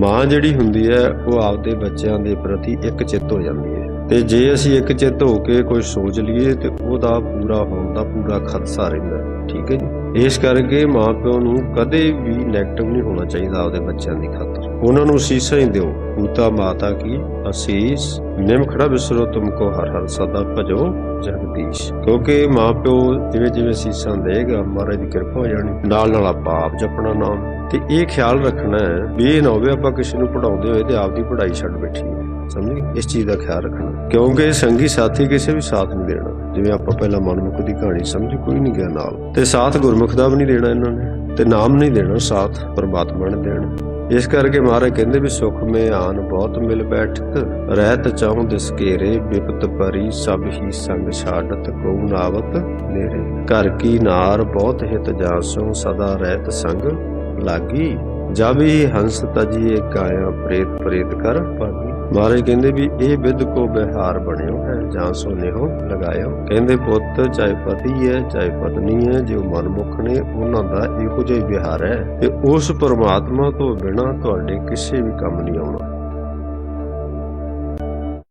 ਮਾਂ ਜਿਹੜੀ ਹੁੰਦੀ ਹੈ, ਉਹ ਆਪਦੇ ਬੱਚਿਆਂ ਦੇ ਪ੍ਰਤੀ ਇੱਕ ਚਿੱਤ ਹੋ ਜਾਂਦੀ ਹੈ। ਤੇ ਜੇ ਅਸੀਂ ਇੱਕ ਚਿੱਤ ਹੋ ਕੇ ਕੋਈ ਸੋਚ ਲਈਏ, ਤੇ ਉਹਦਾ ਪੂਰਾ ਹੋਣ ਦਾ ਪੂਰਾ ਖਦਸ਼ਾ ਰਹਿੰਦਾ ਹੈ। ਠੀਕ ਹੈ ਜੀ? ਇਸ ਕਰਕੇ ਮਾਪਿਓ ਨੂੰ ਕਦੇ ਵੀ 네ਗੇਟਿਵ ਨਹੀਂ ਹੋਣਾ ਚਾਹੀਦਾ ਆਪਦੇ ਬੱਚਿਆਂ ਦੀ ਖਾਤਰ। ਉਹਨਾਂ ਨੂੰ ਸੀਸਾਂ ਹੀ ਦਿਓ। ਪੂਤਾ ਮਾਤਾ ਕੀ? ਅਸੀਸ। ਨਿਮ ਖੜਾ ਵਿਸਰੋ ਤੁਮਕੋ ਹਰ ਹਰ ਸਦਾ ਭਜੋ ਜਗਦੀਸ਼। ਕਿਉਂਕਿ ਮਾਪਿਓ ਜਿਵੇਂ ਜਿਵੇਂ ਸੀਸਾਂ ਦੇਗਾ ਮਹਾਰਾਜ ਦੀ ਕਿਰਪਾ ਹੋ ਜਾਣੀ। ਨਾਲ ਨਾਲ ਆਪਾਂ ਆਪ ਜਪਣਾ ਨਾਮ। ਤੇ ਇਹ ਖਿਆਲ ਰੱਖਣਾ ਵੀ ਇਹ ਨਾ ਹੋਵੇ ਆਪਾਂ ਕਿਸੇ ਨੂੰ ਪੜਾਉਂਦੇ ਹੋਏ ਤੇ ਆਪਦੀ ਪੜ੍ਹਾਈ ਛੱਡ ਬੈਠੀਏ ਸਮਝੀ? ਇਸ ਚੀਜ਼ ਦਾ ਖਿਆਲ ਰੱਖਣਾ। ਕਿਉਂਕਿ ਸੰਗੀ ਸਾਥੀ ਕਿਸੇ ਵੀ ਸਾਥ ਨਹੀਂ ਦੇਣਾ। ਜਿਵੇਂ ਆਪਾਂ ਪਹਿਲਾਂ ਮਨਮੁਖ ਦੀ ਕਹਾਣੀ ਸਮਝੀ, ਕੋਈ ਨਹੀਂ ਗਿਆ ਨਾਲ। ਤੇ ਸਾਥ ਗੁਰਮੁਖ ਦਾ ਵੀ ਨਹੀਂ ਦੇਣਾ ਇਹਨਾਂ ਨੇ। ਤੇ ਨਾਮ ਨਹੀਂ ਦੇਣਾ, ਸਾਥ ਪਰਮਾਤਮਾ ਨੇ ਦੇਣਾ। ਇਸ ਕਰਕੇ ਮਹਾਰਾਜ ਕਹਿੰਦੇ ਵੀ ਸੁਖ ਮੇ ਆਨ ਬਹੁਤ ਮਿਲ ਬੈਠਕ, ਰਹਿਤ ਚਾਹੂੰ ਦਿਸ ਘੇਰੇ ਵਿਪਤ ਪਰੀ ਸਭ ਹੀ ਸੰਗ ਛਾੜਤ ਕੋ ਨਾਵਤ ਨੇਰੇ। ਘਰ ਕੀ ਨਾਰ ਬਹੁਤ ਹਿਤ ਜਾਸੋ, ਸਦਾ ਰਹਿਤ ਸੰਗ ਲਾਗੀ। ਜਬ ਹੀ ਹੰਸ ਤਜੀਏ ਕਾਇਆ ਪ੍ਰੇਤ ਪ੍ਰੇਤ ਕਰ ਭਾਗੀ ਮਹਾਰਾਜ ਕਹਿੰਦੇ ਵੀ ਇਹ ਵਿਦ ਕੋ ਬਿਹਾਰ ਬਣਿਓ ਹੈ, ਜਾਂ ਸੋ ਨਿਹੋ ਲਗਾਇਓ। ਕਹਿੰਦੇ ਪੁੱਤ, ਚਾਹੇ ਪਤੀ ਹੈ, ਚਾਹੇ ਪਤਨੀ ਹੈ, ਜੋ ਮਨਮੁਖ ਨੇ, ਉਹਨਾਂ ਦਾ ਇਹੋ ਜਿਹਾ ਵਿਹਾਰ ਹੈ। ਤੇ ਉਸ ਪਰਮਾਤਮਾ ਤੋਂ ਬਿਨਾ ਤੁਹਾਡੇ ਕਿਸੇ ਵੀ ਕੰਮ ਨਹੀਂ ਆਉਣਾ।